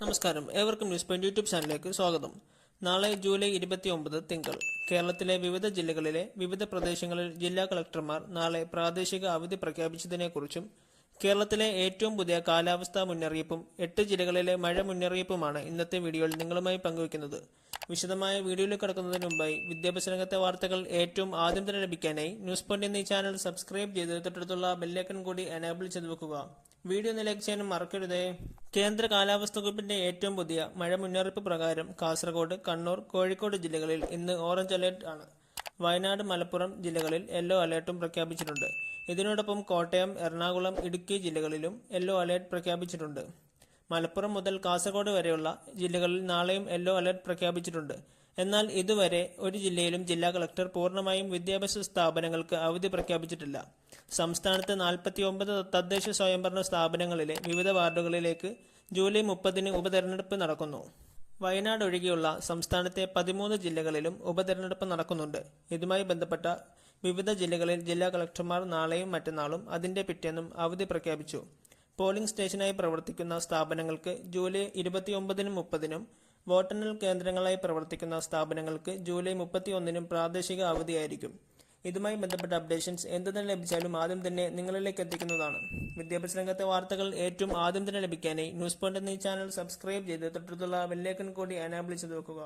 നമസ്കാരം. ഏവർക്കും news point YouTube ചാനലിലേക്ക് സ്വാഗതം. നാളെ ജൂലൈ ഇരുപത്തി ഒമ്പത് തിങ്കൾ. കേരളത്തിലെ വിവിധ ജില്ലകളിലെ വിവിധ പ്രദേശങ്ങളിൽ ജില്ലാ കളക്ടർമാർ നാളെ പ്രാദേശിക അവധി പ്രഖ്യാപിച്ചതിനെക്കുറിച്ചും കേരളത്തിലെ ഏറ്റവും പുതിയ കാലാവസ്ഥാ മുന്നറിയിപ്പും എട്ട് ജില്ലകളിലെ മഴ മുന്നറിയിപ്പുമാണ് ഇന്നത്തെ വീഡിയോയിൽ നിങ്ങളുമായി പങ്കുവയ്ക്കുന്നത്. വിശദമായ വീഡിയോയിൽ കിടക്കുന്നതിന് മുമ്പായി വിദ്യാഭ്യാസ രംഗത്തെ വാർത്തകൾ ഏറ്റവും ആദ്യം തന്നെ ലഭിക്കാനായി ന്യൂസ് പോയിന്റ് എന്നീ ചാനൽ സബ്സ്ക്രൈബ് ചെയ്ത് തൊട്ടടുത്തുള്ള ബെല്ലൈക്കൺ കൂടി എനേബിൾ ചെയ്ത് വെക്കുക. വീഡിയോ ലൈക്ക് ചെയ്യാനും മറക്കരുത്. കേന്ദ്ര കാലാവസ്ഥാ വകുപ്പിന്റെ ഏറ്റവും പുതിയ മഴ മുന്നറിയിപ്പ് പ്രകാരം കാസർഗോഡ് കണ്ണൂർ കോഴിക്കോട് ജില്ലകളിൽ ഇന്ന് ഓറഞ്ച് അലേർട്ട് ആണ്. വയനാട് മലപ്പുറം ജില്ലകളിൽ യെല്ലോ അലേർട്ടും പ്രഖ്യാപിച്ചിട്ടുണ്ട്. ഇതിനോടൊപ്പം കോട്ടയം എറണാകുളം ഇടുക്കി ജില്ലകളിലും യെല്ലോ അലേർട്ട് പ്രഖ്യാപിച്ചിട്ടുണ്ട്. മലപ്പുറം മുതൽ കാസർഗോഡ് വരെയുള്ള ജില്ലകളിൽ നാളെയും യെല്ലോ അലർട്ട് പ്രഖ്യാപിച്ചിട്ടുണ്ട്. എന്നാൽ ഇതുവരെ ഒരു ജില്ലയിലും ജില്ലാ കളക്ടർ പൂർണമായും വിദ്യാഭ്യാസ സ്ഥാപനങ്ങൾക്ക് അവധി പ്രഖ്യാപിച്ചിട്ടില്ല. സംസ്ഥാനത്ത് നാൽപ്പത്തി ഒമ്പത് തദ്ദേശ സ്വയംഭരണ സ്ഥാപനങ്ങളിലെ വിവിധ വാർഡുകളിലേക്ക് ജൂലൈ മുപ്പതിന് ഉപതെരഞ്ഞെടുപ്പ് നടക്കുന്നു. വയനാട് ഒഴികെയുള്ള സംസ്ഥാനത്തെ പതിമൂന്ന് ജില്ലകളിലും ഉപതെരഞ്ഞെടുപ്പ് നടക്കുന്നുണ്ട്. ഇതുമായി ബന്ധപ്പെട്ട വിവിധ ജില്ലകളിൽ ജില്ലാ കളക്ടർമാർ നാളെയും മറ്റന്നാളും അതിന്റെ പിറ്റേന്നും അവധി പ്രഖ്യാപിച്ചു. പോളിംഗ് സ്റ്റേഷനായി പ്രവർത്തിക്കുന്ന സ്ഥാപനങ്ങൾക്ക് ജൂലൈ ഇരുപത്തിയൊമ്പതിനും മുപ്പതിനും വോട്ടെണ്ണൽ കേന്ദ്രങ്ങളായി പ്രവർത്തിക്കുന്ന സ്ഥാപനങ്ങൾക്ക് ജൂലൈ മുപ്പത്തിയൊന്നിനും പ്രാദേശിക അവധിയായിരിക്കും. ഇതുമായി ബന്ധപ്പെട്ട അപ്ഡേഷൻസ് എന്ത് തന്നെ ലഭിച്ചാലും ആദ്യം തന്നെ നിങ്ങളിലേക്ക് എത്തിക്കുന്നതാണ്. വിദ്യാഭ്യാസ രംഗത്തെ വാർത്തകൾ ഏറ്റവും ആദ്യം തന്നെ ലഭിക്കാനായി ന്യൂസ് പോയിന്റ് എന്നീ ചാനൽ സബ്സ്ക്രൈബ് ചെയ്ത് തൊട്ടടുത്തുള്ള വെല്ലേക്കൻ കൂടി അനാബിളിച്ച് നോക്കുക